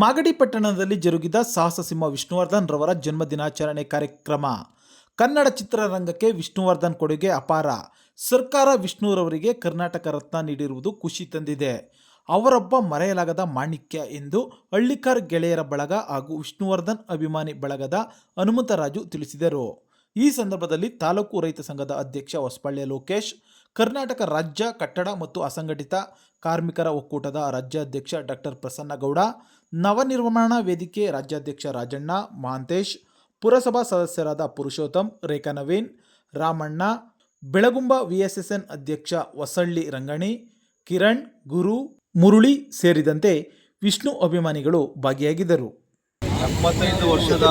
ಮಾಗಡಿ ಪಟ್ಟಣದಲ್ಲಿ ಜರುಗಿದ ಸಾಹಸ ಸಿಂಹ ವಿಷ್ಣುವರ್ಧನ್ ರವರ ಜನ್ಮದಿನಾಚರಣೆ ಕಾರ್ಯಕ್ರಮ. ಕನ್ನಡ ಚಿತ್ರರಂಗಕ್ಕೆ ವಿಷ್ಣುವರ್ಧನ್ ಕೊಡುಗೆ ಅಪಾರ. ಸರ್ಕಾರ ವಿಷ್ಣುರವರಿಗೆ ಕರ್ನಾಟಕ ರತ್ನ ನೀಡಿರುವುದು ಖುಷಿ ತಂದಿದೆ. ಅವರೊಬ್ಬ ಮರೆಯಲಾಗದ ಮಾಣಿಕ್ಯ ಎಂದು ಹಳ್ಳಿಕಾರ್ ಗೆಳೆಯರ ಬಳಗ ಹಾಗೂ ವಿಷ್ಣುವರ್ಧನ್ ಅಭಿಮಾನಿ ಬಳಗದ ಹನುಮಂತರಾಜು ತಿಳಿಸಿದರು. ಈ ಸಂದರ್ಭದಲ್ಲಿ ತಾಲೂಕು ರೈತ ಸಂಘದ ಅಧ್ಯಕ್ಷ ಹೊಸಪಳ್ಳಿ ಲೋಕೇಶ್, ಕರ್ನಾಟಕ ರಾಜ್ಯ ಕಟ್ಟಡ ಮತ್ತು ಅಸಂಘಟಿತ ಕಾರ್ಮಿಕರ ಒಕ್ಕೂಟದ ರಾಜ್ಯಾಧ್ಯಕ್ಷ ಡಾಕ್ಟರ್ ಪ್ರಸನ್ನಗೌಡ ನವನಿರ್ಮಾಣ ವೇದಿಕೆ ರಾಜ್ಯಾಧ್ಯಕ್ಷ ರಾಜಣ್ಣ ಮಹಾಂತೇಶ್ ಪುರಸಭಾ ಸದಸ್ಯರಾದ ಪುರುಷೋತ್ತಮ್, ರೇಖಾ ನವೀನ್, ರಾಮಣ್ಣ, ಬೆಳಗುಂಬ ವಿಎಸ್ಎಸ್ಎನ್ ಅಧ್ಯಕ್ಷ ಹೊಸಳ್ಳಿ ರಂಗಣಿ, ಕಿರಣ್, ಗುರು, ಮುರುಳಿ ಸೇರಿದಂತೆ ವಿಷ್ಣು ಅಭಿಮಾನಿಗಳು ಭಾಗಿಯಾಗಿದ್ದರು. ಎಪ್ಪತ್ತೈದು ವರ್ಷದ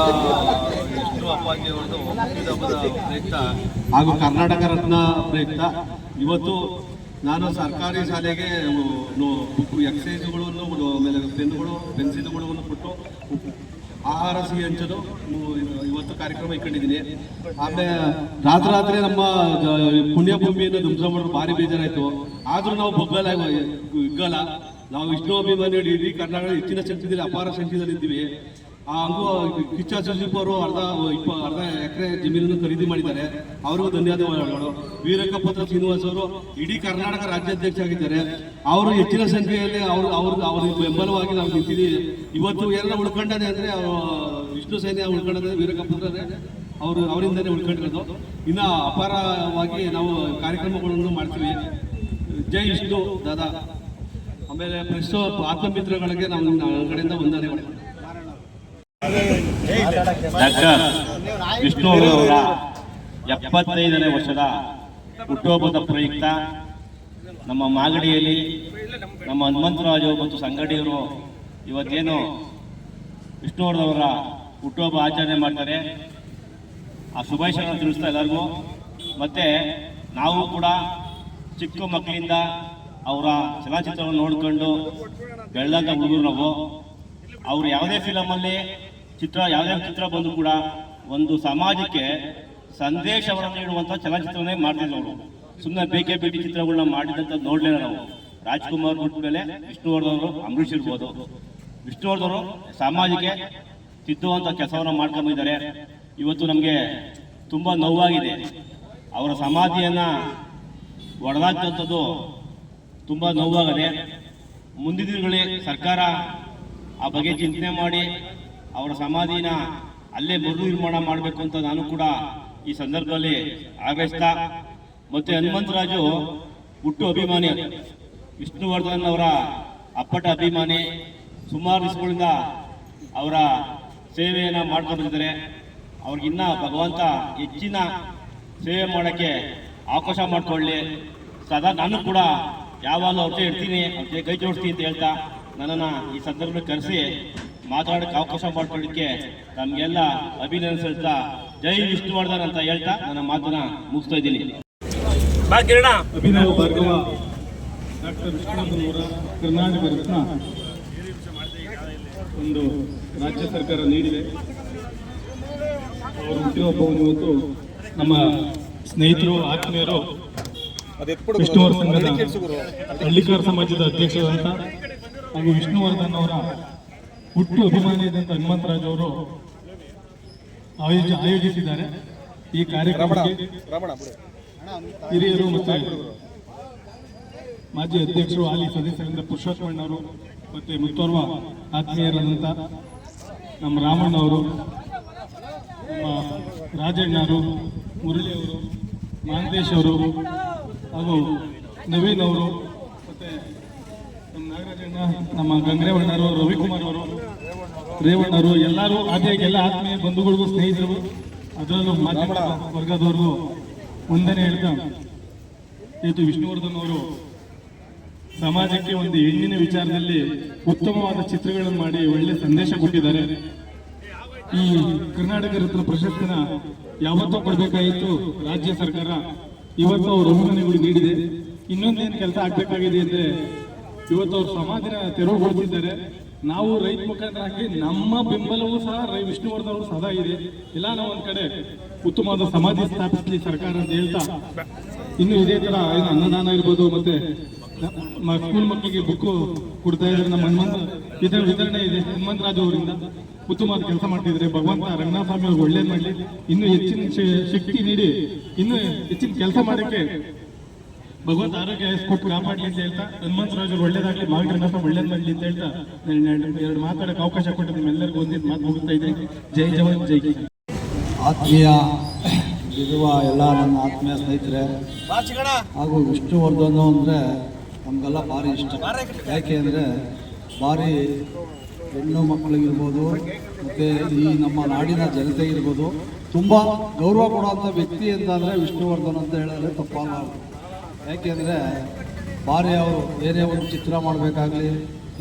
ವಿಷ್ಣು ಅಪ್ಪಾಜಿಯವರದು ಹುಟ್ಟಿದಬ್ಬದ ಪ್ರಯುಕ್ತ ಹಾಗೂ ಕರ್ನಾಟಕ ರತ್ನ ಪ್ರಯುಕ್ತ ಇವತ್ತು ನಾನು ಸರ್ಕಾರಿ ಶಾಲೆಗೆ ಬುಕ್ ಎಕ್ಸೈಸ್ಗಳನ್ನು ಆಮೇಲೆ ಪೆನ್ಗಳು ಪೆನ್ಸಿಲ್ಗಳನ್ನು ಕೊಟ್ಟು ಆಹಾರ ಸಿಹಿ ಹಂಚಲು ಇವತ್ತು ಕಾರ್ಯಕ್ರಮ ಇಟ್ಕೊಂಡಿದ್ದೀನಿ ಆಮೇಲೆ ರಾತ್ರಿ ರಾತ್ರಿ ನಮ್ಮ ಪುಣ್ಯಭೂಮಿಯನ್ನು ಧ್ವಂಸ ಮಾಡೋದು ಭಾರಿ ಬೇಜಾರಾಯಿತು. ಆದ್ರೂ ನಾವು ಬಗ್ಗಲ ಇಗ್ಗಲ್ಲ ನಾವು ವಿಷ್ಣು ಅಭಿಮಾನಿ ಇಡೀ ಕರ್ನಾಟಕ ಹೆಚ್ಚಿನ ಶಕ್ತಿದಲ್ಲಿ ಅಪಾರ ಶಕ್ತಿದಲ್ಲಿ ಇದ್ದೀವಿ ಹಂಗೂ ಕಿಚ್ಚ ಸುದೀಪ್ ಅವರು ಅರ್ಧ ಇಪ್ಪ ಅರ್ಧ ಎಕರೆ ಜಮೀನನ್ನು ಖರೀದಿ ಮಾಡಿದ್ದಾರೆ. ಅವರಿಗೂ ಧನ್ಯವಾದಗಳು ವೀರಕಪತ್ರ ಶ್ರೀನಿವಾಸ್ ಅವರು ಇಡೀ ಕರ್ನಾಟಕ ರಾಜ್ಯಾಧ್ಯಕ್ಷ ಆಗಿದ್ದಾರೆ ಅವರು ಹೆಚ್ಚಿನ ಸಂಖ್ಯೆಯಲ್ಲಿ ಅವರು, ಅವ್ರ ಅವ್ರಿಗೆ ಬೆಂಬಲವಾಗಿ ನಾವು ನಿಂತಿದ್ದೀವಿ. ಇವತ್ತು ಏನಾರ ಉಳ್ಕೊಂಡದೆ ಅಂದರೆ ಅವ್ರು ವಿಷ್ಣು ಸೈನ್ಯ ಉಳ್ಕೊಂಡದೆ ವೀರಕ್ಕಪತ್ರ ಅವರು ಅವರಿಂದಲೇ ಉಳ್ಕೊಂಡಿರೋದು. ಇನ್ನು ಅಪಾರವಾಗಿ ನಾವು ಕಾರ್ಯಕ್ರಮಗಳನ್ನು ಮಾಡ್ತೀವಿ. ಜೈ ವಿಷ್ಣು, ದಾದಾ. ಆಮೇಲೆ ಪ್ರೆಸ್ ಆತ್ಮಮಿತ್ರಗಳಿಗೆ ನಾವು ಕಡೆಯಿಂದ ವಂದನೆ ಮಾಡ್ತೀವಿ ಡಾಕ್ಟರ್ ವಿಷ್ಣು ಅವರ ಎಪ್ಪತ್ತೈದನೇ ವರ್ಷದ ಹುಟ್ಟುಹಬ್ಬದ ಪ್ರಯುಕ್ತ ನಮ್ಮ ಮಾಗಡಿಯಲ್ಲಿ ನಮ್ಮ ಹನುಮಂತರಾಜು ಮತ್ತು ಸಂಗಡಿಯವರು ಇವತ್ತೇನು ವಿಷ್ಣುವರ್ಧವರ ಹುಟ್ಟುಹಬ್ಬ ಆಚರಣೆ ಮಾಡ್ತಾರೆ. ಆ ಶುಭಾಶಯಗಳನ್ನು ತಿಳಿಸ್ತಾ ಎಲ್ಲರಿಗೂ. ಮತ್ತು ನಾವು ಕೂಡ ಚಿಕ್ಕ ಮಕ್ಕಳಿಂದ ಅವರ ಚಲನಚಿತ್ರವನ್ನು ನೋಡಿಕೊಂಡು ಬೆಳ್ಳಂಗ ಹುಡುಗರು ನಾವು. ಅವ್ರು ಯಾವುದೇ ಫಿಲಮಲ್ಲಿ ಚಿತ್ರ ಯಾವುದೇ ಚಿತ್ರ ಬಂದರೂ ಕೂಡ ಒಂದು ಸಮಾಜಕ್ಕೆ ಸಂದೇಶವನ್ನು ನೀಡುವಂಥ ಚಲನಚಿತ್ರನೇ ಮಾಡ್ತಿದ್ರು ಅವರು. ಸುಮ್ಮನೆ ಬೇಕೆ ಬೇಟಿ ಚಿತ್ರಗಳನ್ನ ಮಾಡಿದಂತ ನೋಡಲಿಲ್ಲ ನಾವು. ರಾಜ್ಕುಮಾರ್ ಬಿಟ್ಟ ಮೇಲೆ ವಿಷ್ಣುವರ್ಧನ್ ಅಂಬರೀಷ್ ಇರ್ಬೋದು. ವಿಷ್ಣುವರ್ಧನ್ ಸಮಾಜಕ್ಕೆ ತಿದ್ದುವಂಥ ಕೆಲಸವನ್ನು ಮಾಡ್ಕೊಂಡಿದ್ದಾರೆ ಇವತ್ತು ನಮಗೆ ತುಂಬ ನೋವಾಗಿದೆ. ಅವರ ಸಮಾಧಿಯನ್ನು ಒಡೆದಾಕ್ತಂಥದ್ದು ತುಂಬ ನೋವಾಗದೆ ಮುಂದಿನ ದಿನಗಳಲ್ಲಿ ಸರ್ಕಾರ ಆ ಬಗ್ಗೆ ಚಿಂತನೆ ಮಾಡಿ ಅವರ ಸಮಾಧಿನ ಅಲ್ಲೇ ಮರು ನಿರ್ಮಾಣ ಮಾಡಬೇಕು ಅಂತ ನಾನು ಕೂಡ ಈ ಸಂದರ್ಭದಲ್ಲಿ ಆಗ್ರಹಿಸ್ತಾ, ಮತ್ತೆ ಹನುಮಂತರಾಜು ಹುಟ್ಟು ಅಭಿಮಾನಿ, ವಿಷ್ಣುವರ್ಧನ್ ಅವರ ಅಪ್ಪಟ ಅಭಿಮಾನಿ, ಸುಮಾರು ದಿವಸಗಳಿಂದ ಅವರ ಸೇವೆಯನ್ನು ಬಂದಿದ್ದಾರೆ. ಅವ್ರಿಗಿನ್ನ ಭಗವಂತ ಹೆಚ್ಚಿನ ಸೇವೆ ಮಾಡೋಕ್ಕೆ ಅವಕಾಶ ಮಾಡಿಕೊಳ್ಳಿ. ಸದಾ ನಾನು ಕೂಡ ಯಾವಾಗ ಅವ್ರ ಇರ್ತೀನಿ, ಅವ್ರ ಕೈ ಜೋಡಿಸ್ತೀನಿ ಅಂತ ಹೇಳ್ತಾ ನನ್ನನ್ನು ಈ ಸಂದರ್ಭದಲ್ಲಿ ಕರೆಸಿ ಮಾತಾಡೋಕ್ಕೆ ಅವಕಾಶ ಮಾಡ್ಕೊಳ್ಳಿಕ್ಕೆ ನಮಗೆಲ್ಲ ಅಭಿನಂದಿಸ್ತಾ ಜೈ ವಿಷ್ಣುವರ್ಧನ್ ಅಂತ ಹೇಳ್ತಾ ನನ್ನ ಮಾತನ್ನ ಮುಗಿಸ್ತಾ ಇದ್ದೀನಿ. ಅಭಿನವ ಭಾರ್ಗವ ಡಾಕ್ಟರ್ ವಿಷ್ಣುವರ್ಧನ್ ಅವರ ಕರ್ನಾಟಕ ರತ್ನ ಒಂದು ರಾಜ್ಯ ಸರ್ಕಾರ ನೀಡಿದೆ. ಅವರ ಹುಟ್ಟುಹಬ್ಬವನ್ನು ಇವತ್ತು ನಮ್ಮ ಸ್ನೇಹಿತರು ಆತ್ಮೀಯರು ವಿಷ್ಣುವರ್ಧನ್ ಹಳ್ಳಿಕಾರ ಸಮಾಜದ ಅಧ್ಯಕ್ಷರಾದಂಥ ಹಾಗೂ ವಿಷ್ಣುವರ್ಧನ್ ಅವರ ಹುಟ್ಟು ಅಭಿಮಾನಿಯಾದಂಥ ಹನುಮಂತರಾಜ್ ಅವರು ಆಯೋಜ ಆಯೋಜಿಸಿದ್ದಾರೆ. ಈ ಕಾರ್ಯಕ್ರಮಕ್ಕೆ ಹಿರಿಯರು ಮತ್ತು ಮಾಜಿ ಅಧ್ಯಕ್ಷರು ಹಾಲಿ ಸದಸ್ಯರಿಂದ ಪುರುಷೋತ್ತಮಣ್ಣವರು ಮತ್ತು ಮುತ್ತೋರ್ವ ಆತ್ಮೀಯರಾದಂಥ ನಮ್ಮ ರಾಮಣ್ಣವರು, ನಮ್ಮ ರಾಜಣ್ಣವರು ಮುರಳಿಯವರು ಮಹಾಂತೇಶ್ ಅವರು ಹಾಗೂ ನವೀನ್ ಅವರು ಮತ್ತು ನಮ್ಮ ಗಂಗ್ರೇವಣ್ಣರು, ರವಿಕುಮಾರ್ ಅವರು, ರೇವಣ್ಣರು, ಎಲ್ಲರೂ ಅದೇ ಎಲ್ಲ ಆತ್ಮೀಯ ಬಂಧುಗಳಿಗೂ ಸ್ನೇಹಿತರು. ಅದರಲ್ಲೂ ಮಾಧ್ಯಮ ವರ್ಗದವ್ರಿಗೂ ಒಂದನೇ ಹೇಳ್ತಾ ಇವತ್ತು ವಿಷ್ಣುವರ್ಧನ್ ಅವರು, ಸಮಾಜಕ್ಕೆ ಒಂದು ಹೆಣ್ಣಿನ ವಿಚಾರದಲ್ಲಿ ಉತ್ತಮವಾದ ಚಿತ್ರಗಳನ್ನು ಮಾಡಿ ಒಳ್ಳೆ ಸಂದೇಶ ಕೊಟ್ಟಿದ್ದಾರೆ. ಈ ಕರ್ನಾಟಕ ರತ್ನ ಪ್ರಶಸ್ತಿನ ಯಾವತ್ತೂ ಕೊಡಬೇಕಾಗಿತ್ತು ರಾಜ್ಯ ಸರ್ಕಾರ. ಇವತ್ತು ಅವರು ಅಭಿಮಾನಿಗಳು ನೀಡಿದೆ. ಇನ್ನೊಂದೇನು ಕೆಲಸ ಆಗಬೇಕಾಗಿದೆ ಅಂದ್ರೆ ಇವತ್ತು ಅವ್ರ ಸಮಾಧಿನ ತೆರವುಗೊಳಿಸಿದ್ದಾರೆ ನಾವು ರೈತ ಮುಖಂಡರಾಗಿ ನಮ್ಮ ಬೆಂಬಲವೂ ಸಹ ರೈ ವಿಷ್ಣುವರ್ಧನ್ ಸದಾ ಇದೆ. ಇಲ್ಲ, ನಾವು ಒಂದ್ ಕಡೆ ಉತ್ತಮವಾದ ಸಮಾಧಿ ಸ್ಥಾಪಿಸಲಿ ಸರ್ಕಾರ ಅಂತ ಹೇಳ್ತಾ ಇನ್ನು ಇದೇ ತರ ಏನು ಅನ್ನದಾನ ಇರ್ಬೋದು ಮತ್ತೆ ಸ್ಕೂಲ್ ಮಕ್ಕಳಿಗೆ ಬುಕ್ ಕೊಡ್ತಾ ಇದ್ದಾರೆ. ನಮ್ಮ ಹನುಮಂತ ಇದರ ವಿತರಣೆ ಇದೆ. ಹನುಮಂತರಾಜು ಅವರಿಂದ ಉತ್ತಮವಾದ ಕೆಲಸ ಮಾಡ್ತಿದ್ರೆ ಭಗವಂತ ರಂಗನಾಥಸ್ವಾಮಿ ಅವ್ರಿಗೆ ಒಳ್ಳೇದು ಮಾಡಲಿ. ಇನ್ನೂ ಹೆಚ್ಚಿನ ಶಕ್ತಿ ನೀಡಿ, ಇನ್ನು ಹೆಚ್ಚಿನ ಕೆಲಸ ಮಾಡೋಕ್ಕೆ ಭಗವಂತ ಆರೋಗ್ಯ ಕೊಟ್ಟು ಕಾಪಾಡಲಿ ಅಂತ ಹೇಳ್ತಾ ಹನುಮಂತರಾಜು ಒಳ್ಳೇದಾಗಲಿ ರಂಗನಾಥ ಒಳ್ಳೇದು ಮಾಡಲಿ ಅಂತ ಹೇಳ್ತಾ ಎರಡು- ಮಾತಾಡಕ್ಕೆ ಮಾತಾಡೋಕೆ ಅವಕಾಶ ಕೊಟ್ಟು ನಿಮ್ಮೆಲ್ಲರಿಗೂ ಒಂದಿನ ಮಾತು ಮುಗಿಸ್ತಾ ಇದ್ದೀನಿ. ಜೈ ಜವಾನ್, ಜೈ ಆತ್ಮೀಯ ಇರುವ ಎಲ್ಲ ನನ್ನ ಆತ್ಮೀಯ ಸ್ನೇಹಿತರೆ, ಹಾಗೂ ವಿಷ್ಣುವರ್ಧನ್ ಅಂದರೆ ನಮಗೆಲ್ಲ ಭಾರಿ ಇಷ್ಟ. ಯಾಕೆ ಅಂದರೆ ಭಾರಿ ಹೆಣ್ಣು ಮಕ್ಕಳಿಗಿರ್ಬೋದು, ಮತ್ತು ಈ ನಮ್ಮ ನಾಡಿನ ಜನತೆಗಿರ್ಬೋದು, ತುಂಬ ಗೌರವ ಕೊಡುವಂಥ ವ್ಯಕ್ತಿ ಅಂತಂದರೆ ವಿಷ್ಣುವರ್ಧನ್ ಅಂತ ಹೇಳಿದ್ರೆ ತಪ್ಪಾಗಲಾರದು ಯಾಕೆಂದರೆ ಭಾರಿ ಅವರು ಏನೇ ಒಂದು ಚಿತ್ರ ಮಾಡಬೇಕಾಗಲಿ,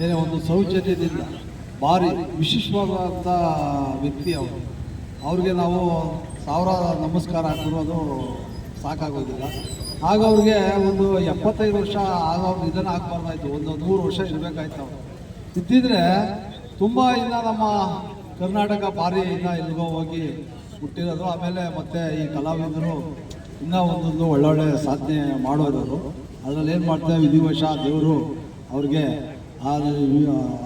ಏನೇ ಒಂದು ಸೌಜನ್ಯದಿಂದ ಭಾರಿ ವಿಶಿಷ್ಟವಾದಂಥ ವ್ಯಕ್ತಿ ಅವರು. ಅವ್ರಿಗೆ ನಾವು ಸಾವಿರ ನಮಸ್ಕಾರ ಹಾಕಿರೋದು ಸಾಕಾಗೋದಿಲ್ಲ. ಆಗ ಅವ್ರಿಗೆ ಒಂದು ಎಪ್ಪತ್ತೈದು ವರ್ಷ ಆಗ ಅವ್ರು ನಿಧನ ಆಗಬಾರ್ದಾಯ್ತು ಒಂದು ನೂರು ವರ್ಷ ಇರಬೇಕಾಯ್ತು ಅವರು. ಇದ್ದಿದ್ರೆ ತುಂಬ ಇನ್ನು ನಮ್ಮ ಕರ್ನಾಟಕ ಭಾರಿ ಇನ್ನು ಎಲ್ಲಿಗೋ ಹೋಗಿ ಹುಟ್ಟಿರೋದು. ಆಮೇಲೆ ಮತ್ತೆ ಈ ಕಲಾವಿದರು ಇನ್ನೂ ಒಂದೊಂದು ಒಳ್ಳೊಳ್ಳೆ ಸಾಧನೆ ಮಾಡೋರು. ಅದರಲ್ಲಿ ಏನು ಮಾಡ್ತಾರೆ ವಿಧಿವಶ ದೇವರು ಅವ್ರಿಗೆ ಆ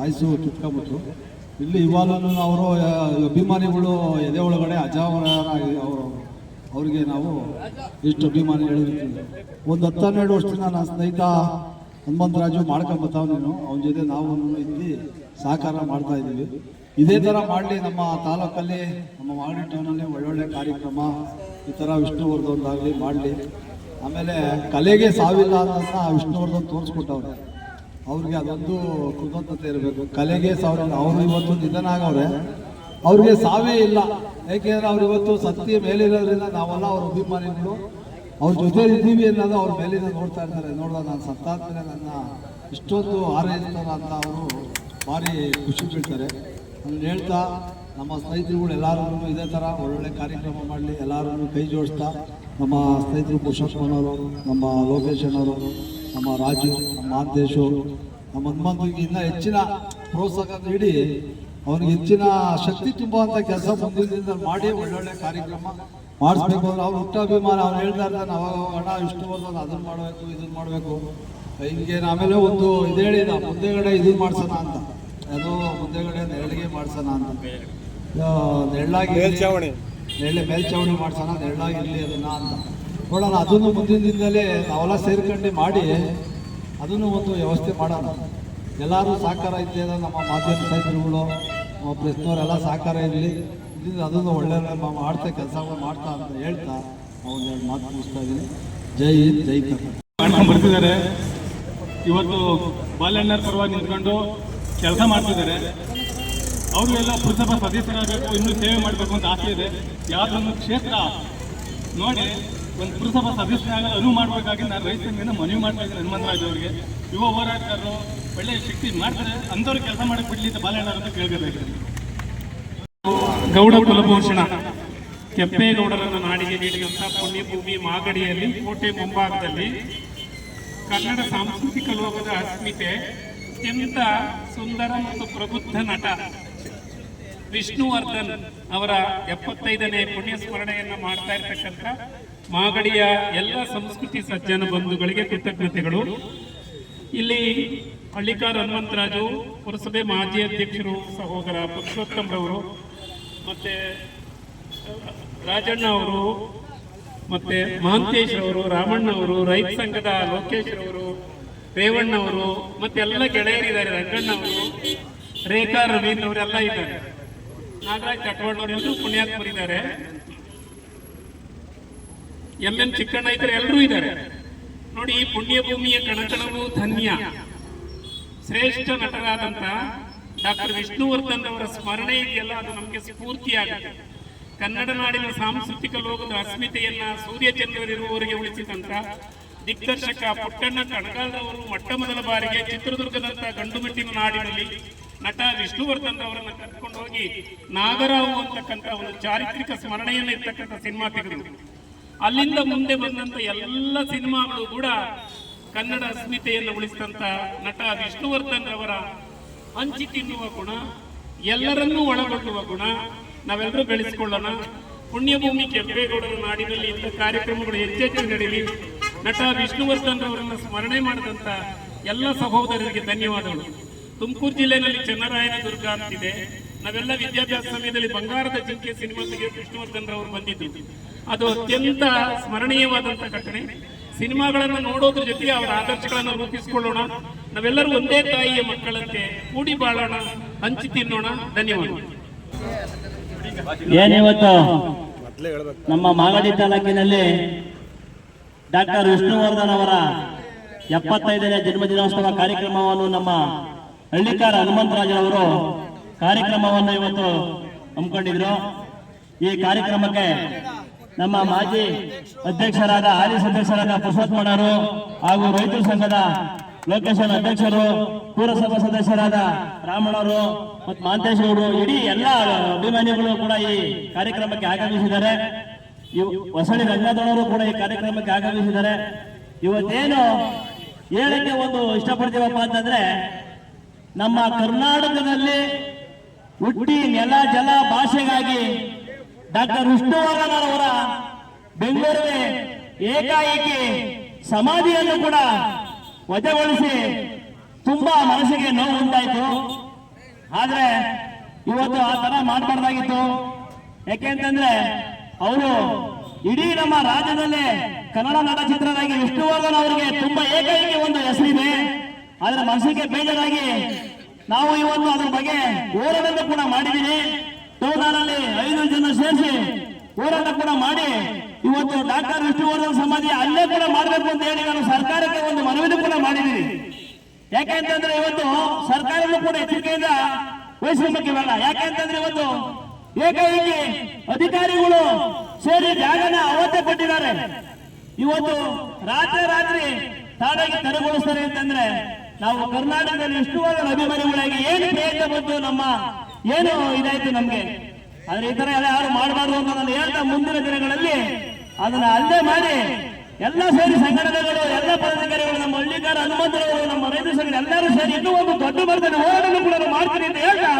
ಆಯಸ್ಸು ಕಿತ್ಕೊಂಬಿಟ್ರು. ಇಲ್ಲಿ ಇವಾಗಲೂ ಅವರು ಅಭಿಮಾನಿಗಳು ಎದೆ ಒಳಗಡೆ ಅಜಾವರಾಗಿ ಅವರು, ಅವರಿಗೆ ನಾವು ಎಷ್ಟು ಅಭಿಮಾನಿ ಹೇಳಿರ್ತೀವಿ. ಒಂದು ಹತ್ತು ಹನ್ನೆರಡು ವರ್ಷದಿಂದ ನನ್ನ ಸ್ನೇಹಿತ ಹನುಮಂತರಾಜು ನೀನು. ಅವನ ಜೊತೆ ನಾವು ಇಲ್ಲಿ ಸಹಕಾರ ಮಾಡ್ತಾ ಇದ್ದೀವಿ. ಇದೇ ಥರ ಮಾಡಲಿ ನಮ್ಮ ತಾಲೂಕಲ್ಲಿ, ನಮ್ಮ ಮಾಗಡಿ ಟೌನಲ್ಲಿ ಒಳ್ಳೊಳ್ಳೆ ಕಾರ್ಯಕ್ರಮ. ಈ ಥರ ವಿಷ್ಣುವರ್ಧನ್ದಾಗಲಿ ಮಾಡಲಿ. ಆಮೇಲೆ ಕಲೆಗೆ ಸಾವಿಲ್ಲ ಅನ್ನೋದನ್ನ ವಿಷ್ಣುವರ್ಧನ್ ತೋರಿಸ್ಕೊಟ್ಟವ್ರೆ. ಅವ್ರಿಗೆ ಅದೊಂದು ಕೃತಜ್ಞತೆ ಇರಬೇಕು. ಕಲೆಗೆ ಸಾವಿರ ಅವರು ಇವತ್ತು ನಿಧನ ಆಗವ್ರೆ ಅವ್ರಿಗೆ ಸಾವೇ ಇಲ್ಲ. ಏಕೆಂದರೆ ಅವ್ರು ಇವತ್ತು ಸತ್ಯ ಮೇಲಿರೋದ್ರಿಂದ ನಾವೆಲ್ಲ ಅವ್ರ ಅಭಿಮಾನಿಗಳು. ಅವ್ರ ಜೊತೆ ಇದ್ದೀವಿ ಅನ್ನೋದು ಅವ್ರ ಮೇಲಿಂದ ನೋಡ್ತಾ ಇರ್ತಾರೆ. ನೋಡಿದ ನಾನು ಸತ್ತಾದ್ಮೇಲೆ ನನ್ನ ಇಷ್ಟೊಂದು ಆರೈಸ್ತಾರ ಅಂತ ಅವರು ಭಾರಿ ಖುಷಿ ಬೀಳ್ತಾರೆ ನಾನು ಹೇಳ್ತಾ ನಮ್ಮ ಸ್ನೇಹಿತರುಗಳು ಎಲ್ಲರೂ ಇದೇ ಥರ ಒಳ್ಳೊಳ್ಳೆ ಕಾರ್ಯಕ್ರಮ ಮಾಡಲಿ ಎಲ್ಲರೂ ಕೈ ಜೋಡಿಸ್ತಾ, ನಮ್ಮ ಸ್ನೇಹಿತರು ಪುರುಷೋತ್ತಮನವರು ನಮ್ಮ ಲೋಕೇಶ್ ಅವರು ನಮ್ಮ ರಾಜು, ನಮ್ಮ ಮಾಂತೇಶು, ನಮ್ಮ ಹನುಮಂತಿಗೆ ಇನ್ನೂ ಹೆಚ್ಚಿನ ಪ್ರೋತ್ಸಾಹ ನೀಡಿ ಅವ್ರಿಗೆ ಹೆಚ್ಚಿನ ಶಕ್ತಿ ತುಂಬುವಂಥ ಕೆಲಸ ಮುಂದಿನಿಂದ ಮಾಡಿ ಒಳ್ಳೊಳ್ಳೆ ಕಾರ್ಯಕ್ರಮ ಮಾಡಿಸ್ಬೇಕು ಅಂದ್ರೆ ಅವ್ರು ಹುಟ್ಟ ಅಭಿಮಾನ ಅವ್ರು ಹೇಳ್ತಾ ಇರ್ತಾನೆ ಅವಾಗ ಹಣ ಇಷ್ಟು ಬರ್ತದೆ, ಅದನ್ನ ಮಾಡಬೇಕು, ಇದನ್ನು ಮಾಡಬೇಕು. ಹಿಂಗೆ ಆಮೇಲೆ ಒಂದು ಇದು ಹೇಳಿದ ಮುಂದೆಗಡೆ ಇದನ್ನು ಮಾಡ್ಸೋಣ ಅಂತ. ಅದು ಮುಂದೆಗಡೆ ನೆರಳಿಗೆ ಮಾಡ್ಸೋಣ ಅಂತ. ಆ, ಮೇಲ್ಚಾವಣಿ. ನೆರಳೆ ಮೇಲ್ಚಾವಣಿ ಮಾಡ್ಸೋಣ ನೆರಳಾಗಿರಲಿ ಅದನ್ನ ಅಂತ. ನೋಡೋಣ ಅದನ್ನು ಮುಂದಿನ ದಿನದಲ್ಲೇ ನಾವೆಲ್ಲ ಸೇರ್ಕೊಂಡು ಮಾಡಿ ಅದನ್ನು ಒಂದು ವ್ಯವಸ್ಥೆ ಮಾಡೋಣ. ಎಲ್ಲರೂ ಸಹಕಾರ ಇದ್ದೇನೆ ನಮ್ಮ ಮಾಧ್ಯಮ ನಮ್ಮ ಪ್ರೆಸ್ನವರೆಲ್ಲ ಸಹಕಾರ ಇರಲಿ. ಇದರಿಂದ ಅದನ್ನು ಒಳ್ಳೆ ಮಾಡ್ತಾ ಕೆಲಸ ಮಾಡ್ತಾ ಅಂತ ಹೇಳ್ತಾ ಅವನ್ನ ಒಂದೆರಡು ಮಾತು ಮುಗಿಸ್ತಾ ಇದ್ದೀನಿ. ಜೈ ಹಿಂದ್ ಜೈ ಕರ್ನಾಟಕ. ಬರ್ತಿದ್ದಾರೆ ಇವತ್ತು ಬಾಲ್ಯಣ್ಣರ ಪರವಾಗಿ ನಿಂತ್ಕೊಂಡು ಕೆಲಸ ಮಾಡ್ತಿದ್ದಾರೆ. ಅವರು ಎಲ್ಲ ಪುರಸಭಾ ಸದಸ್ಯರಾಗಬೇಕು ಇನ್ನೂ ಸೇವೆ ಮಾಡಬೇಕು ಅಂತ ಆಸೆ ಇದೆ. ಯಾವುದೊಂದು ಕ್ಷೇತ್ರ ನೋಡಿ, ಒಂದು ಪುರಸಭಾ ಸದಸ್ಯರಾಗ ಅನುವು ಮಾಡಬೇಕಾಗಿ ನಾನು ರೈತ ಮನವಿ ಮಾಡ್ತಾ ಇದ್ದೀನಿ ಹನುಮಂತರಾಜ್ ಅವರಿಗೆ. ಯುವ ಹೋರಾಟಗಾರರು ಒಳ್ಳೆಯ ಶಕ್ತಿ ಮಾಡ್ತಾರೆ, ಅಂಥವ್ರು ಕೆಲಸ ಮಾಡಕ್ಕೆ ಬಿಡ್ಲಿ ಅಂತ ಬಾಲಣ್ಣರ ಅಂತ ಕೇಳಬೇಕು ಗೌಡ ಕುಲಭೂಷಣ, ಕೆಂಪೇಗೌಡರನ್ನು ನಾಡಿಗೆ ನೀಡಿದಂಥ ಪುಣ್ಯಭೂಮಿ ಮಾಗಡಿಯಲ್ಲಿ, ಕೋಟೆ ಮುಂಭಾಗದಲ್ಲಿ ಕನ್ನಡ ಸಾಂಸ್ಕೃತಿಕ ಲೋಕದ ಅಸ್ಮಿತೆ, ಅತ್ಯಂತ ಸುಂದರ ಮತ್ತು ಪ್ರಬುದ್ಧ ನಟ. ವಿಷ್ಣುವರ್ಧನ್ ಅವರ ಎಪ್ಪತ್ತೈದನೇ ಪುಣ್ಯ ಸ್ಮರಣೆಯನ್ನು ಮಾಡ್ತಾ ಇರ್ತಕ್ಕಂಥ ಮಾಗಡಿಯ ಎಲ್ಲ ಸಂಸ್ಕೃತಿ ಸಜ್ಜನ ಬಂಧುಗಳಿಗೆ ಕೃತಜ್ಞತೆಗಳು. ಇಲ್ಲಿ ಹಳ್ಳಿಕಾರ ಹನುಮಂತರಾಜು, ಪುರಸಭೆ ಮಾಜಿ ಅಧ್ಯಕ್ಷರು, ಸಹೋದರ ಪುರುಷೋತ್ತಮರವರು ಮತ್ತೆ ರಾಜಣ್ಣ ಅವರು, ಮತ್ತೆ ಮಹಾಂತೇಶ್ ಅವರು, ರಾಮಣ್ಣ ಅವರು, ರೈತ ಸಂಘದ ಲೋಕೇಶ್ ಅವರು, ರೇವಣ್ಣ ಅವರು ಮತ್ತೆ ಎಲ್ಲ ಗೆಳೆಯರಿದ್ದಾರೆ, ರಂಗಣ್ಣ ಅವರು, ರೇಖಾ ರವೀಂದ್ರ ಅವರೆಲ್ಲ ಇದ್ದಾರೆ. ನಾಗರಾಜ್ ಕಟ್ವಾಡ್ ಅವರೆಲ್ಲರೂ ಪುಣ್ಯಾತ್ಮರಿದ್ದಾರೆ ಎಂ ಎನ್ ಚಿಕ್ಕಣ್ಣ ಇದ್ದಾರೆ ಎಲ್ಲರೂ ಇದ್ದಾರೆ. ನೋಡಿ, ಈ ಪುಣ್ಯ ಭೂಮಿಯ ಕಣಕಣವು ಧನ್ಯ. ಶ್ರೇಷ್ಠ ನಟರಾದಂತ ಡಾಕ್ಟರ್ ವಿಷ್ಣುವರ್ಧನ್ ಅವರ ಸ್ಮರಣೆ ಇದೆಯಲ್ಲ, ಅದು ನಮಗೆ ಸ್ಫೂರ್ತಿಯಾಗುತ್ತೆ ಕನ್ನಡ ನಾಡಿನ ಸಾಂಸ್ಕೃತಿಕ ಲೋಕದ ಅಸ್ಮಿತೆಯನ್ನ ಸೂರ್ಯಚಂದ್ರರಿರುವವರಿಗೆ ಉಳಿಸಿದಂತ ದಿಗ್ದರ್ಶಕ ಪುಟ್ಟಣ್ಣ ಕಣಗಾಲರವರು ಮೊಟ್ಟ ಮೊದಲ ಬಾರಿಗೆ ಚಿತ್ರದುರ್ಗದಂತ ಗಂಡುಮೆಟ್ಟಿನ ನಾಡಿನಲ್ಲಿ ನಟ ವಿಷ್ಣುವರ್ಧನ್ ಅವರನ್ನ ಕರ್ಕೊಂಡು ಹೋಗಿ ನಾಗರಾವು ಅಂತಕ್ಕಂಥ ಒಂದು ಚಾರಿತ್ರಿಕ ಸ್ಮರಣೆಯಲ್ಲಿ ಇರ್ತಕ್ಕಂಥ ಸಿನಿಮಾ ತೆಗೆದರು. ಅಲ್ಲಿಂದ ಮುಂದೆ ಬಂದಂತ ಎಲ್ಲ ಸಿನಿಮಾಗಳು ಕೂಡ ಕನ್ನಡ ಅಸ್ಮಿತೆಯನ್ನು ಉಳಿಸಿದಂತ ನಟ ವಿಷ್ಣುವರ್ಧನ್ ಅವರ ಹಂಚಿ ತಿನ್ನುವ ಗುಣ, ಎಲ್ಲರನ್ನೂ ಒಳಗೊಳ್ಳುವ ಗುಣ ನಾವೆಲ್ಲರೂ ಬೆಳೆಸಿಕೊಳ್ಳೋಣ. ಪುಣ್ಯಭೂಮಿ ಕೆಂಪೇಗೌಡರ ನಾಡಿನಲ್ಲಿ ಇಂಥ ಕಾರ್ಯಕ್ರಮಗಳು ಹೆಚ್ಚೆಚ್ಚು ನಡೆಯಲಿ ನಟ ವಿಷ್ಣುವರ್ಧನ್ ಅವರನ್ನು ಸ್ಮರಣೆ ಮಾಡಿದಂಥ ಎಲ್ಲ ಸಹೋದರರಿಗೆ ಧನ್ಯವಾದಗಳು. ತುಮಕೂರು ಜಿಲ್ಲೆಯಲ್ಲಿ ಚನ್ನರಾಯನ ದುರ್ಗ ಅಂತಿದೆ. ನಾವೆಲ್ಲ ವಿದ್ಯಾಭ್ಯಾಸ ಸಮಯದಲ್ಲಿ ಬಂಗಾರದ ಜಿಂಕೆ ಸಿನಿಮಾಗೆ ಕೃಷ್ಣವರ್ಧನ್ ರವರು ಬಂದಿದ್ದು ಅದು ಅತ್ಯಂತ ಸ್ಮರಣೀಯವಾದಂತ ಘಟನೆ. ಸಿನಿಮಾಗಳನ್ನು ನೋಡೋದ್ರ ಜೊತೆಗೆ ಅವರ ಆದರ್ಶಗಳನ್ನು ರೂಪಿಸಿಕೊಳ್ಳೋಣ. ನಾವೆಲ್ಲರೂ ಒಂದೇ ತಾಯಿಯ ಮಕ್ಕಳಂತೆ ಕೂಡಿ ಬಾಳೋಣ, ಹಂಚಿ ತಿನ್ನೋಣ. ಧನ್ಯವಾದ. ನಮ್ಮ ಮಾಗಡಿ ತಾಲೂಕಿನಲ್ಲಿ ಡಾಕ್ಟರ್ ವಿಷ್ಣುವರ್ಧನ್ ಅವರ ಎಪ್ಪತ್ತೈದನೇ ಜನ್ಮದಿನೋತ್ಸವ ಕಾರ್ಯಕ್ರಮವನ್ನು ನಮ್ಮ ಹಳ್ಳಿಕಾರ ಹನುಮಂತರಾಜರವರು ಕಾರ್ಯಕ್ರಮವನ್ನು ಇವತ್ತು ಹಮ್ಮಿಕೊಂಡಿದ್ರು. ಈ ಕಾರ್ಯಕ್ರಮಕ್ಕೆ ನಮ್ಮ ಮಾಜಿ ಅಧ್ಯಕ್ಷರಾದ, ಹಾಲಿ ಸದಸ್ಯರಾದ ಪುರುಷೋತ್ತಮಣ್ಣರು ಹಾಗೂ ರೈತರ ಸಂಘದ ಲೋಕೇಶನ್ ಅಧ್ಯಕ್ಷರು, ಪುರಸಭಾ ಸದಸ್ಯರಾದ ರಾಮಣ್ಣವರು ಮತ್ತು ಮಹಾಂತೇಶ್ ಅವರು ಇಡೀ ಎಲ್ಲ ಅಭಿಮಾನಿಗಳು ಕೂಡ ಈ ಕಾರ್ಯಕ್ರಮಕ್ಕೆ ಆಗಮಿಸಿದ್ದಾರೆ. ಹೊಸಳಿ ರಂಗದವರು ಕೂಡ ಈ ಕಾರ್ಯಕ್ರಮಕ್ಕೆ ಆಗಮಿಸಿದ್ದಾರೆ. ಇವತ್ತೇನು ಹೇಳಕ್ಕೆ ಒಂದು ಇಷ್ಟಪಡ್ತೀವಪ್ಪ ಅಂತಂದ್ರೆ ನಮ್ಮ ಕರ್ನಾಟಕದಲ್ಲಿ ಹುಟ್ಟಿ ನೆಲ ಜಲ ಭಾಷೆಗಾಗಿ ಡಾಕ್ಟರ್ ವಿಷ್ಣುವರ್ಧನವರ ಬೆಂಗಳೂರಿನ ಏಕಾಏಕಿ ಸಮಾಧಿಯನ್ನು ಕೂಡ ವಜಗೊಳಿಸಿ ತುಂಬಾ ಮನಸ್ಸಿಗೆ ನೋವು ಉಂಟಾಯಿತು. ಆದ್ರೆ ಇವತ್ತು ಆ ತರ ಮಾಡಬಾರ್ದಾಗಿತ್ತು. ಯಾಕೆಂತಂದ್ರೆ ಅವರು ಇಡೀ ನಮ್ಮ ರಾಜ್ಯದಲ್ಲೇ ಕನ್ನಡ ನಟ ಚಿತ್ರರಾಗಿ ವಿಷ್ಣುವರ್ಧನ್ ಅವರಿಗೆ ತುಂಬಾ ಏಕೈಕಿ ಒಂದು ಹೆಸರಿದೆ. ಆದ್ರೆ ಮನಸ್ಸಿಗೆ ಬೇಜಾರಾಗಿ ನಾವು ಇವತ್ತು ಅದರ ಬಗ್ಗೆ ಹೋರಾಟ ಕೂಡ ಮಾಡಿದ್ದೀನಿ ಟೋಟಲಲ್ಲಿ ಐದು ಜನ ಸೇರಿಸಿ ಹೋರಾಟ ಕೂಡ ಮಾಡಿ ಇವತ್ತು ಡಾಕ್ಟರ್ ವಿಷ್ಣುವರ್ಧನ್ ಸಮಾಧಿ ಅಲ್ಲೇ ಕೂಡ ಮಾಡಬೇಕು ಅಂತ ಹೇಳಿ ನಾನು ಸರ್ಕಾರಕ್ಕೆ ಒಂದು ಮನವಿ ಕೂಡ ಮಾಡಿದ್ದೀನಿ. ಯಾಕೆಂತಂದ್ರೆ ಇವತ್ತು ಸರ್ಕಾರವೂ ಕೂಡ ಎಚ್ಚರಿಕೆಯಿಂದ ವಹಿಸಬೇಕಿವಲ್ಲ ಯಾಕೆ ಅಂತಂದ್ರೆ ಇವತ್ತು ಏಕೈಕಿ ಅಧಿಕಾರಿಗಳು ಸೇರಿ ಜಾಗನ ಅವತ್ತೆ ಕೊಟ್ಟಿದ್ದಾರೆ ಇವತ್ತು ರಾತ್ರಿ ರಾತ್ರಿ ತಾಡಾಗಿ ತೆರೆಗೊಳಿಸ್ತಾರೆ ಅಂತಂದ್ರೆ ನಾವು ಕರ್ನಾಟಕದಲ್ಲಿ ಇಷ್ಟವಾದ ಅಭಿಮಾನಿಗಳಾಗಿ ಏನು ಪ್ರಯತ್ನ ಬಂತು ನಮ್ಮ ಏನು ಇದಾಯ್ತು ನಮ್ಗೆ? ಆದ್ರೆ ಈ ತರ ಎಲ್ಲ ಯಾರು ಮಾಡಬಾರ್ದು ಅಂತ ನಾನು ಹೇಳ್ತಾ ಮುಂದಿನ ದಿನಗಳಲ್ಲಿ ಅದನ್ನ ಅಲ್ಲೇ ಮಾಡಿ ಎಲ್ಲ ಸೇರಿ ಸಂಘಟನೆಗಳು, ಎಲ್ಲ ಪದಾಧಿಕಾರಿಗಳು, ನಮ್ಮ ಹಳ್ಳಿಕಾರ ಹನುಮಂತರವರು ನಮ್ಮ ರೈತ ಸಂಘ ಎಲ್ಲರೂ ಸೇರಿ ಇನ್ನೂ ಒಂದು ದೊಡ್ಡ ಮಟ್ಟದ ಹೋರಾಟ ಕೂಡ ಮಾಡ್ತೀನಿ ಅಂತ ಹೇಳ್ತಾ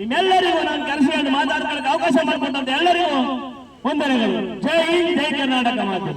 ನಿಮ್ಮೆಲ್ಲರಿಗೂ ನಾನು ಕರೆಸಿಕೊಂಡು ಮಾತಾಡ್ಕೊಳ್ಳಕ್ಕೆ ಅವಕಾಶ ಮಾಡಿಕೊಟ್ಟಂತ ಎಲ್ಲರಿಗೂ ವಂದನೆಗಳು. ಜೈ ಜೈ ಕರ್ನಾಟಕ ಮಾತು.